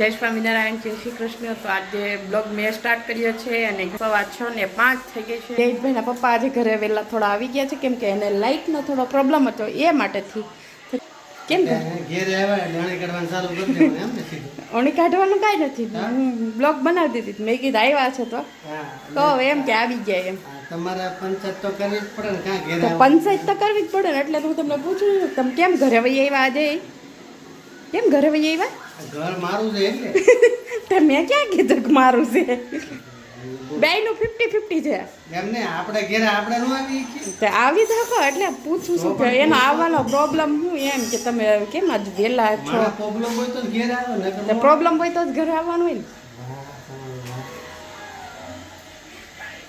જય સ્વામિનારાયણ જય શ્રી કૃષ્ણ. તો આજે બ્લોગ મેં સ્ટાર્ટ કર્યો છે અને સવા છ ને પાંચ થઈ ગઈ છે. જયેશભાઈના પપ્પા આજે ઘરે વહેલા થોડા આવી ગયા છે કેમ કે એને લાઇટનો થોડો પ્રોબ્લેમ હતો એ માટેથી. કેમ ઓણી કાઢવાનું કાંઈ નથી. બ્લોગ બનાવી દીધી. મેં કીધું આવ્યા છે તો. હા તો એમ કે આવી ગયા એમ. તમારા તમારે પંચાયત તો કરવી જ પડે ને કાં ઘેર તો આવ્યા પંચાયત તો કરવી જ પડે ને એટલે હું તમને પૂછું તમે કેમ ઘરે વહી આવ્યા આજે? કેમ ઘરે વહી આવ્યા? ઘર મારું છે એટલે તો મેં ક્યાં કીધું કે મારું છે? બેયનું ફિફ્ટી ફિફ્ટી છે. એમ ને આપણે ઘેરે આપણે નો આવી તે આવી શકો એટલે પૂછું છું કે એનો આવવાનો પ્રોબ્લેમ શું એમ કે તમે કેમ આજ વહેલા છો? પ્રોબ્લેમ હોય તો ઘેર આવો ને પ્રોબ્લેમ હોય તો જ ઘરે આવવાનું હોય ને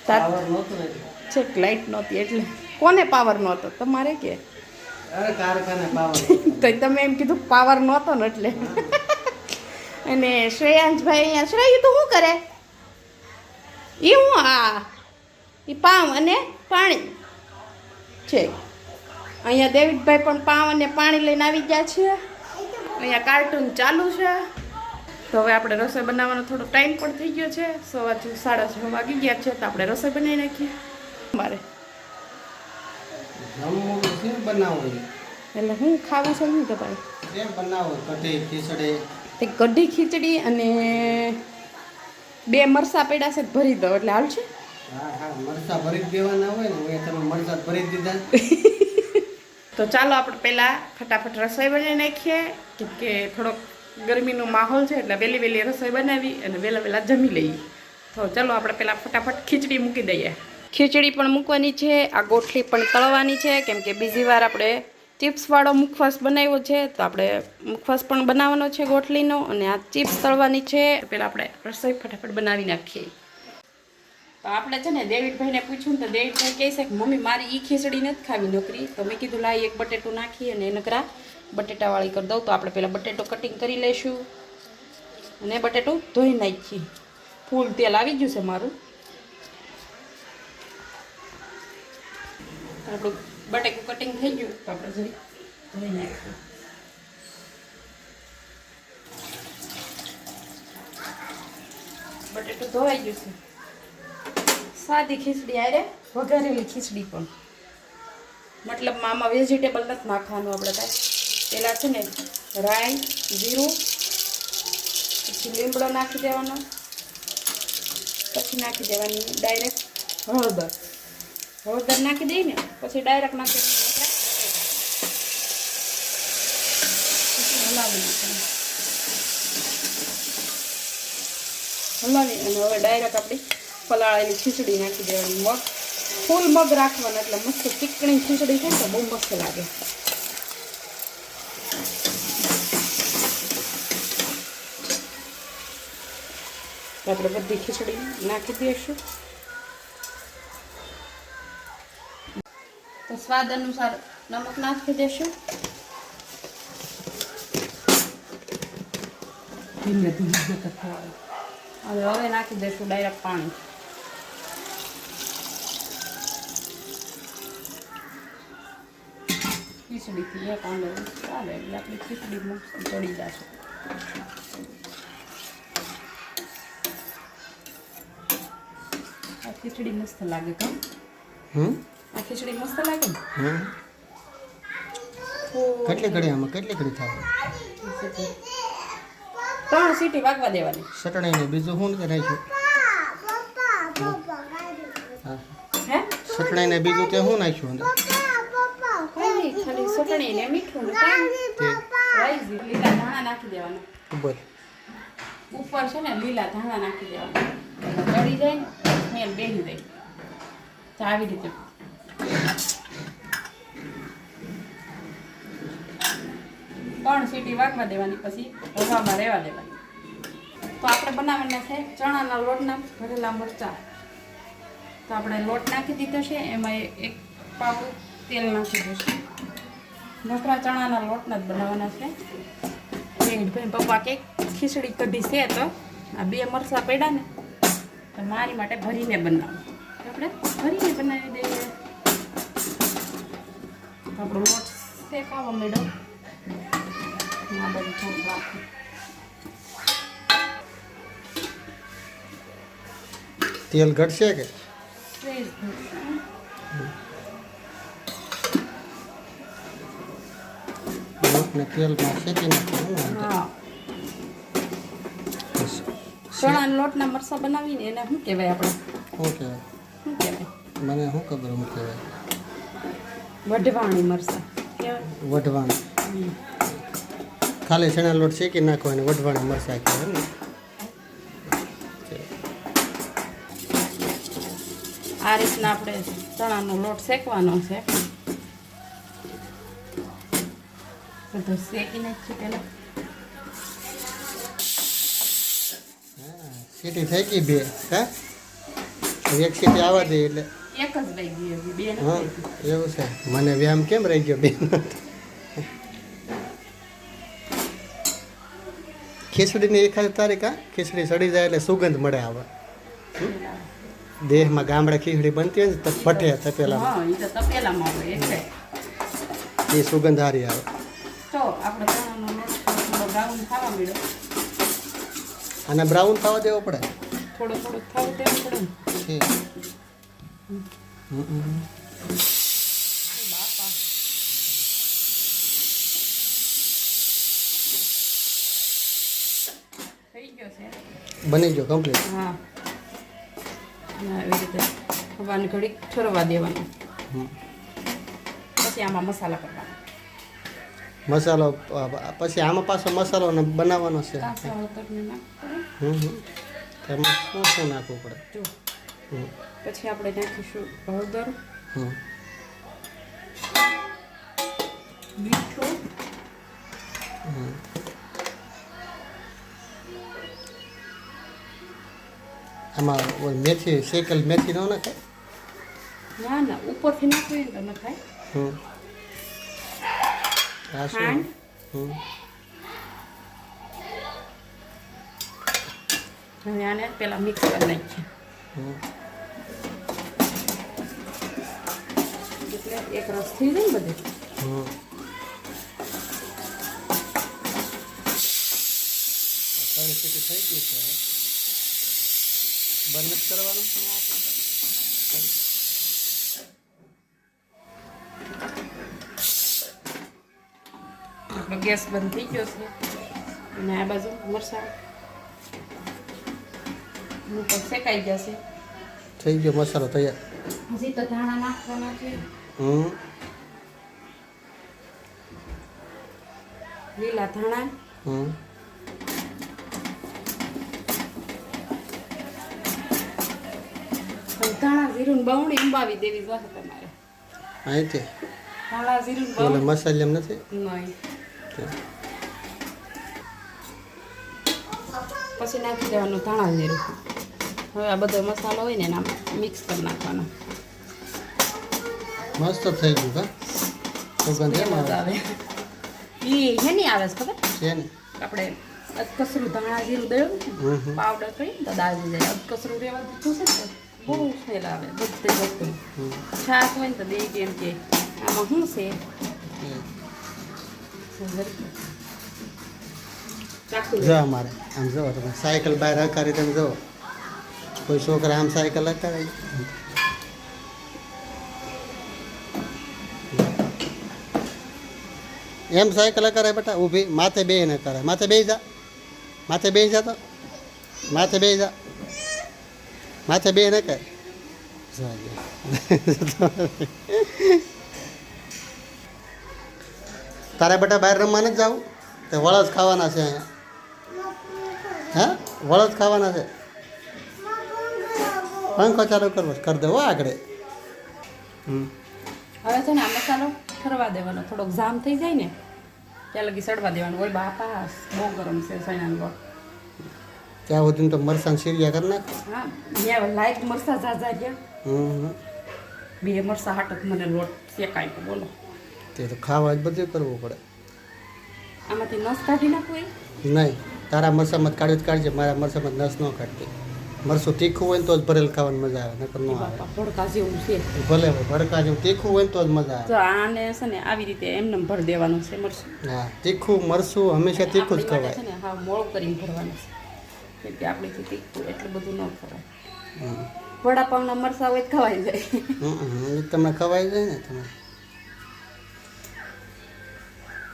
એટલે. લાઇટ નહોતી એટલે. કોને પાવર નહોતો? તમારે કે? તો તમે એમ કીધું પાવર નહોતો ને એટલે. અને શ્રેયાંશભાઈ અહીંયા શ્રેય તો શું કરે? એ હું આ એ પાવ અને પાણી છે. અહીંયા દેવિતભાઈ પણ પાવ અને પાણી લઈને આવી ગયા છે. અહીંયા કાર્ટૂન ચાલુ છે. તો હવે આપણે રસોઈ બનાવવાનો થોડો ટાઈમ પણ થઈ ગયો છે. સવારથી સાડા છ વાગી ગયા છે તો આપણે રસોઈ બનાવી નાખીએ. મારે જમવું છે બનાવવું? એટલે હું ખાવું છે બનાવો? કઢી ખીચડી? તે કઢી ખીચડી અને બે મરસા પડ્યા છે ભરી દો એટલે હાલ છે? હા હા મરચા ભરી દેવાના હોય ને હવે તમે મરચા ભરી દીધા. તો ચાલો આપણે પહેલાં ફટાફટ રસોઈ બનાવી નાખીએ. કેમ કે થોડોક ગરમીનો માહોલ છે એટલે વહેલી વહેલી રસોઈ બનાવી અને વહેલા વહેલા જમી લઈએ. તો ચાલો આપણે પહેલાં ફટાફટ ખીચડી મૂકી દઈએ. ખીચડી પણ મૂકવાની છે, આ ગોઠલી પણ તળવાની છે, કેમ કે બીજી વાર આપણે ચિપ્સવાળો મુખવાસ બનાવ્યો છે, તો આપણે મુખવાસ પણ બનાવવાનો છે ગોઠલીનો અને આ ચિપ્સ તળવાની છે. પહેલાં આપણે રસોઈ ફટાફટ બનાવી નાખીએ. તો આપણે છે ને દેવિડભાઈને પૂછ્યું ને તો દેવિડભાઈ કહે છે કે, મમ્મી, મારી ઈ ખીચડી નથી ખાવી નોકરી. તો મેં કીધું લાઈ એક બટેટું નાખી અને નકરા બટેટાવાળી કરી દઉં. તો આપણે પહેલાં બટેટો કટિંગ કરી લઈશું અને બટેટું ધોઈ નાખીએ. ફૂલ તેલ આવી ગયું છે મારું. આપણું બટેકું કટિંગ થઈ ગયું. તો આપણે જરી ધોઈ બટેટું ધોવાઈ ગયું છે. સાદી ખીચડી આરે વઘારેલી ખીચડી પણ. મતલબ આમાં વેજીટેબલ નથી નાખવાનું આપણે કાંઈ. પહેલાં છે ને, રાઈ, જીરું, પછી લીમડો નાખી દેવાનો. પછી નાખી દેવાની ડાયરેક્ટ હળદર. હળદર નાખી દઈએ ને પછી ડાયરેક્ટ નાખી હલાવી હલાવી અને હવે ડાયરેક્ટ આપણી પલાળેલી ખીચડી નાખી દેવાની. મગ, ફૂલ મગ રાખવાના એટલે મસ્ત ચીકણી ખીચડી થાય તો બહુ મસ્ત લાગે. આપણે બધી ખીચડી નાખી દઈશું. તો સ્વાદ અનુસાર નમક નાખી દેશું. ધીમે ધીમે. હવે હવે નાખી દઈશું ડાયરેક્ટ પાણી. ખીચડીથી એક આંડો ચાલે એટલે આપણી ખીચડી મસ્ત ચડી જશે. આ ખીચડી મસ્ત લાગે તો હમ? આ ખીચડી મસ્ત લાગે ને. હમ. ખૂબ કેટલી ઘડી આમાં? કેટલી ઘડી થાય? ત્રણ સીટી વાગવા દેવાની. ચટણી ને બીજું શું કે નાખ્યું હા? હે ચટણી ને બીજું તે શું નાખ્યું અંદર? કઈ નહીં ખાલી ચટણી ને મીઠું ને પાણી તે. રાઈસ લીલા ધાણા નાખી દેવાના. બોલ. ઉપર છે ને લીલા ધાણા નાખી દેવાના. ચડી જાય ને સ્મેલ બેસી જાય. તો આવી રીતે ત્રણ સીટી વાગવા દેવાની પછી હવામાં રહેવા દેવાની. તો આપણે બનાવવાના છે ચણાના લોટના ભરેલા મરચાં. તો આપણે લોટ નાખી દીધો છે, એમાં એક પાવ તેલ નાખી દઈશું. નકરા ચણાના લોટના જ બનાવવાના છે. ભાઈ પપ્પા કે ખીચડી કઢી છે તો આ બે મરચાં પડ્યા ને, તો મારી માટે ભરીને બનાવો. આપણે ભરીને બનાવી દઈએ. આપણો લોટ શેકાવા મેડમ આ બધું થોડું રાખું. તેલ ઘટશે કે? લોટને તેલમાં શેકી નાખવાનું ચણાના લોટના મરસા બનાવીને એને શું કહેવાય આપણે? શું કહેવાય? શું કહેવાય? મને શું ખબર શું કહેવાય? વઢવાણી મરસા. વઢવાણી. ખાલી ચણા લોટ શેકી નાખો અને વઢવાણી મરચાં કહેવાય ને. આ રીતના આપણે ચણાનો લોટ શેકવાનો છે. બધો શેકી નાખીએ પહેલાં. હા, સીટી થઈ ગઈ બે હા? એક સીટી આવવા દે એટલે. એક જ ગઈ હજી બે હા એવું છે. મને વ્યાયામ કેમ રહી ગયો બેન ખીચડીની એકાદ તારીખ આ ખીચડી સડી જાય એટલે સુગંધ મળે આવે. દેહમાં ગામડા ખીચડી બનતી હોય ને તો ફટે તપેલામાં. એ સુગંધ હારી આવે. તો આપણે ચણાનો લોટ થોડો બ્રાઉન થવા મળ્યો અને બ્રાઉન થવા દેવો પડે? થોડો થોડો થવું દેવું પડે થઈ ગયો છે બની ગયો કમ્પ્લીટ હા. એવી રીતે હવાને ઘડીક ઠરવા દેવાનું. પછી આમાં મસાલા કરવાના. મસાલો પછી આમાં પાછો મસાલો ને બનાવવાનો છે. હમ હમ. એમાં શું શું નાખવું પડે? જો. પછી આપણે નાખીશું હળદર. મીઠું. આમાં મેથી શેકેલ મેથી ન નાખે ના ના ઉપરથી નાખવું તો ન હમ. આ શું? ખાંડ. હવે આને પેલા મિક્સ કરી નાખીએ. એક રસ થઈ જાય ને બધે? ત્રણ સીટી થઈ ગઈ છે બંધ નથી કરવાનું? આપણો ગેસ બંધ થઈ ગયો છે. અને આ બાજુ મરચાં. ઉપર શેકાઈ જશે થઈ ગયો મસાલો તૈયાર. હજી તો ધાણા નાખવાના છે. લીલા ધાણા. ધાણા જીરું બવણી અંબાવી દેવી જોઈએ તમારે. અહીંથી ધાણા જીરું બવણી. મસાલે એમ નથી? નહીં. પછી નાખી દેવાનું ધાણા જીરું. હવે આ બધો મસાલો હોય ને એના મિક્સ કરી નાખવાનો. મસ્ત થઈ ગયું કા? સુગંધ એમ આવે. એ ઈ હેની આવે છે ખબર? છે ને આપણે અધકસરું ધાણા જીરું દળ્યું પાવડર કરી ને તો દાળ જાય. અધકસરું રહેવા દીધું છે ને બહુ સ્મેલ આવે બધે બધું. છાશ હોય ને તો બે કેમ કે આમાં શું છે? જો અમારે આમ જો તમે સાયકલ બહાર હકારી તમે જો. કોઈ છોકરા આમ સાયકલ હકારે? એમ સાયકલ કરે બેટા, ઊભી, માથે બે ન કરે. માથે બે જા. માથે બે જા તો. માથે બે જા. માથે બે ને કરે. તારે બેટા બહાર રમવા નથી જવું? તે વળસ ખાવાના છે અહીંયા. હા? વળસ ખાવાના છે. પંખો ચાલુ કરવો. કરી દેવો આગળ. હમ. હવે છે ને આ મસાલો ઠરવા દેવાનો. થોડોક જામ થઈ જાય ને ત્યાં લગી સડવા દેવાનું. ઓય બાપા બહુ ગરમ છે સૈનાનો ગોળ. ત્યાં સુધી તો મરસાં સીરિયા કરી નાખ. હા ત્યાં લાઈટ મરસા ઝાઝા ગયા. બે મરસા હાટક મને લોટ શેકાય તો બોલો. તે તો ખાવા જ બધું કરવું પડે. આમાંથી નસ કાઢી નાખવું નહીં તારા મરસામાં કાઢ્યો જ કાઢજે મારા મરસામાં નસ ન કાઢતી મરસું તીખું હોય ને તો જ ભરેલ ખાવાની મજા આવે નકર ન આવે. ભડકા જેવું છે. ભલે ભડકા જેવું તીખું હોય ને તો જ મજા આવે. તો આને છે ને આવી રીતે એમને ભરી દેવાનું છે મરસું. હા તીખું મરસું હંમેશા તીખું જ ખવાય. છે ને હા મોળું કરીને ભરવાનું છે. એટલે આપણે તીખું એટલું બધું ન ખવાય. વડાપાવના મરસા હોય ખવાઈ જાય તમને ખવાઈ જાય ને તમે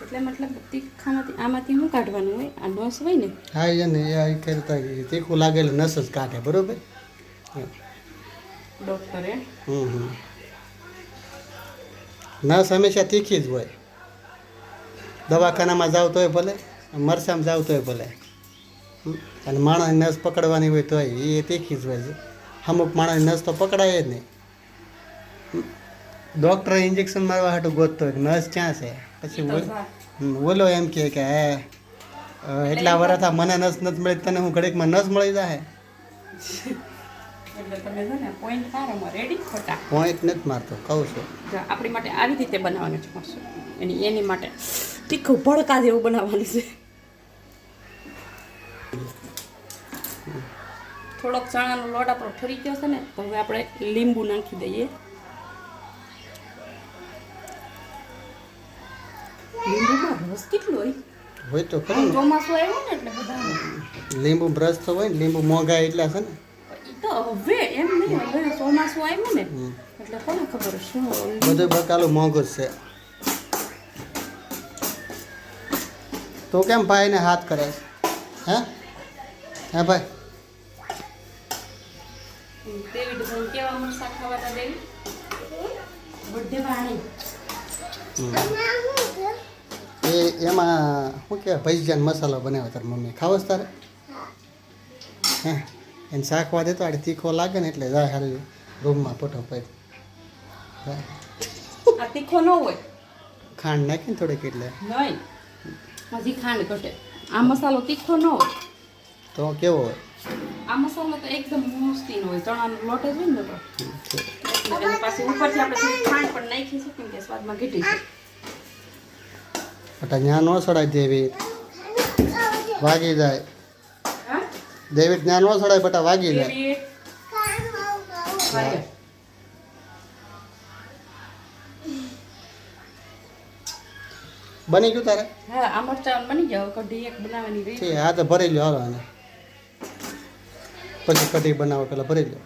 એટલે મતલબ તીખામાંથી આમાંથી શું કાઢવાનું હોય? આ નસ હોય ને? હા એ ને એ કરતા તીખું લાગેલ નસ જ કાઢે બરોબર? ડોક્ટરે? હમ હમ. નસ હંમેશા તીખી જ હોય. દવાખાનામાં જાવ તોય ભલે મરસામાં જાવ તોય ભલે. હમ. અને માણસ નસ પકડવાની હોય તોય એ તીખી જ હોય છે. અમુક માણસ નસ તો પકડાય જ નહીં. ડૉક્ટરે ઇન્જેક્શન મારવા હાટું ગોતતો હોય કે નસ ક્યાં છે? પછી બોલો એમ કહે કે હે એટલા વર્ષ મને નસ નથી મળી તને હું ઘડીકમાં નસ મળી જાય પોઈન્ટ નથી મારતો કહું છું. આપણી માટે આવી રીતે બનાવવાનું છે એની એની માટે તીખું ભડકા જેવું બનાવવાનું છે. થોડોક ચણાનો લોટ આપણો ઠરી ગયો છે ને તો હવે આપણે લીંબુ નાખી દઈએ. રસ કેટલો હોય? હોય તો ખરું. ચોમાસું આવ્યું ને એટલે બધા લીંબુ બ્રશ તો હોય ને લીંબુ મોંઘા એટલા છે ને. તો હવે એમ નહીં હવે ચોમાસું આવ્યું ને એટલે કોને ખબર શું બધું બકાલું મોંઘું છે. તો કેમ ભાઈને હાથ કરે છે? હે? હે ભાઈ? બર્થડે એ એમાં શું કહેવાય? ભજીયાનો મસાલો બનાવ્યો તારે મમ્મી. ખાવો તારે? હે? એને શાકવા દેતો આડે તીખો લાગે ને એટલે જાય હાલ રૂમમાં પોટો પડે આ તીખો ન હોય. ખાંડ નાખીને થોડીક એટલે. નહીં. હજી ખાંડ ઘટે. આ મસાલો તીખો ન હોય. તો કેવો હોય? આ મસાલો તો એકદમ મસ્તીનો હોય. ચણાનો લોટ જ હોય ને તો એની પાસે ઉપરથી આપણે ખાંડ પણ નાખી શકીએ કે સ્વાદમાં ઘટી છે બટા જ્ઞાન ન સડાય દેવી વાગી જાય હા દેવી જ્ઞાન ન સડાય બટા વાગી જાય બની ગયું તારે હા આ મરચાં બની ગયો કઢી એક બનાવવાની રહી છે હા તો ભરી લ્યો હાલો આને પછી કઢી બનાવો પેલા ભરી લ્યો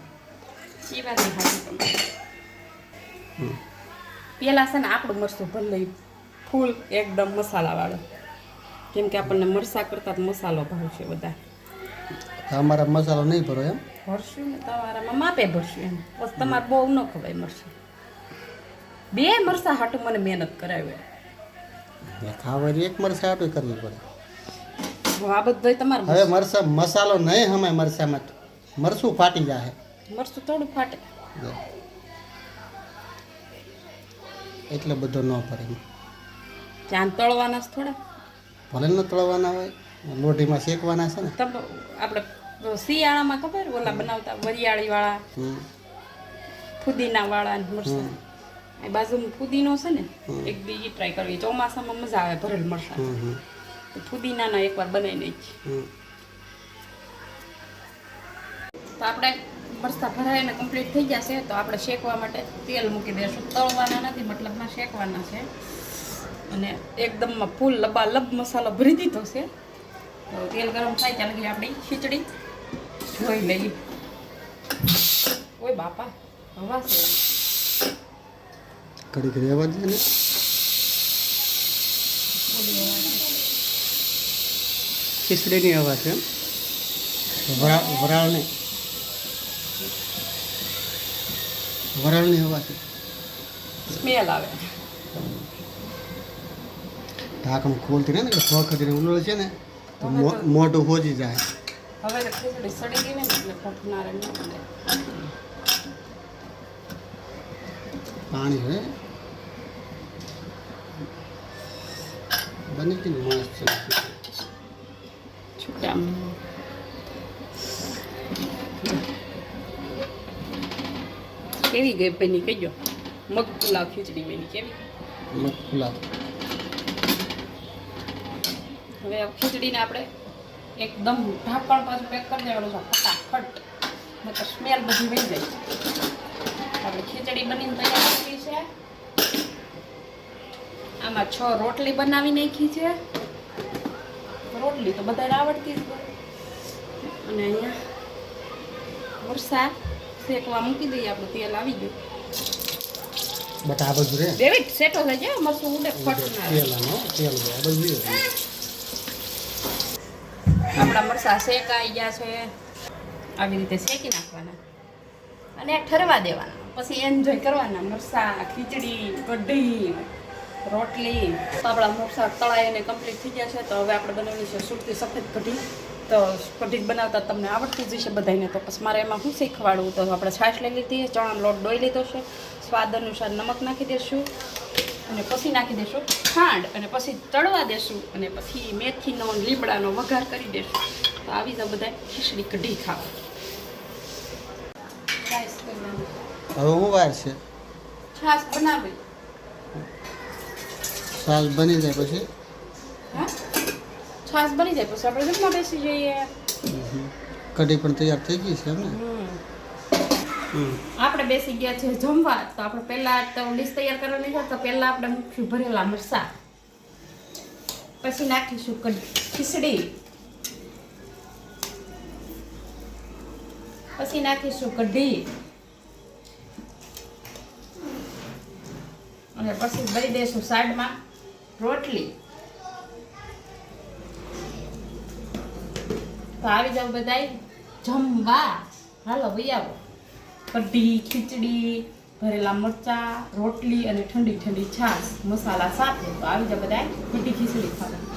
એ વાત. પેલા છે ને આપણું મરચું ભલે ફૂલ એકદમ મસાલાવાળો. કેમ કે આપણને મરસા કરતાં મસાલો ભાવશે બધા. અમારા મસાલો નહીં ભરો એમ? ભરશું ને તમારામાં માપે ભરશું એમ. બસ તમારે બહુ ન ખવાય મરસા બે મરસા હાટું મને મહેનત કરાવી. ખાવાની એક મરસા હાટું કરવી પડે. આ બધું તમારે હવે મરસા મસાલો નહીં હમે મરસામાં મરસું ફાટી જાય મરસું થોડું ફાટે. એટલે બધો ન ભરે ત્યાં તળવાના જ થોડા? ભલે ન તળવાના હોય લોઢીમાં શેકવાના છે ને. આપણે શિયાળામાં ખબર ઓલા બનાવતા વરિયાળી વાળા ફુદીના વાળા મરસા એ બાજુમાં ફુદીનો છે ને એક બીજી ટ્રાય કરવી. ચોમાસામાં મજા આવે ભરેલ મરસા ફુદીનાના એકવાર બનાવી નાખી તો આપણે મરસા ભરાઈને કમ્પ્લીટ થઈ જશે તો આપણે શેકવા માટે તેલ મૂકી દઈશું તળવાના નથી મતલબમાં શેકવાના છે. અને એકદમમાં ફૂલ લબાલબ મસાલો ભરી દીધો છે. તો તેલ ગરમ થાય ત્યાં લગી આપણી ખીચડી. જોઈ લઈએ. ઓય બાપા હવા છે. ઘડીક રહેવા દે ને? ખીચડીની હવા છે એમ? વરાળ વરાળ નહીં વરાળની હવા છે. સ્મેલ આવે. ઢાંકણું ખોલતી ને એટલે વખત ઉલળ છે ને તો મોઢું હોજી જાય. હવે ખીચડી સડી ગઈ ને એટલે ફૂટનાર પાણી હે. બની ગઈ મસ્ત છૂટા કેવી ગઈ બની કહેજો મગ પુલાવ ખીચડી બની કેવી? મગ પુલાવ હવે ખીચડીને આપણે એકદમ ઢાંકણ પાછું પેક કરી દેવાનું છે. ફટાફટ. નકર સ્મેલ બધી વહી જાય. આપણે ખીચડી બનીને તૈયાર થઈ છે. આમાં છ રોટલી બનાવી નાખી છે. રોટલી તો બધાને આવડતી જ અને અહીંયા વરસાદ શેકવા મૂકી દઈએ આપણું તેલ આવી ગયું. બટ આ બધું રે. ડેવિડ સેટો થઈ જાય મરસું ઉડે ફટ તેલ તેલ આ બધું રે. આપણા મરસા શેકાઈ ગયા છે. આવી રીતે શેકી નાખવાના. અને ઠરવા દેવાના. પછી એન્જોય કરવાના. મરસા, ખીચડી, કઢી, રોટલી. તો આપણા મરસા તળાઈ અને કમ્પ્લીટ થઈ ગયા છે. તો હવે આપણે બનાવવાની છે સુરતી સફેદ કઢી. તો કઢી બનાવતા તમને આવડતી જ છે બધાને તો પછી મારે એમાં શું શીખવાડવું? તો આપણે છાશ લઈ લીધી, ચણાનો લોટ ડોઈ લીધો છે. સ્વાદ અનુસાર નમક નાખી દઈશું અને પછી નાખી દેશું ખાંડ અને પછી તળવા દેશું અને પછી મેથીનો લીમડાનો વઘાર કરી દેશું. તો આવી જ બધા ખીચડી કઢી ખાવ. હવે હું વાર છે? છાશ બનાવી. સાલ બની જાય પછી? હા? છાશ બની જાય પછી આપણે જમવા બેસી જઈએ. કઢી પણ તૈયાર થઈ ગઈ છે એમ ને. આપણે બેસી ગયા છે જમવા, તો આપણે પહેલા તો ડીશ તૈયાર કરવાની છે, તો પહેલા આપણે મૂકશું ભરેલા મરસા પછી નાખીશું ખીચડી. પછી નાખીશું કઢી. અને પછી ભરી દઈશું સાઈડમાં રોટલી. તો આવી જાવ બધાય જમવા. હાલો ભાઈ આવો. કઢી, ખીચડી, ભરેલા મરચા, રોટલી અને ઠંડી ઠંડી છાશ, મસાલા સાથે તો આવી જાય બધા કઢી, ખીચડી ખાવા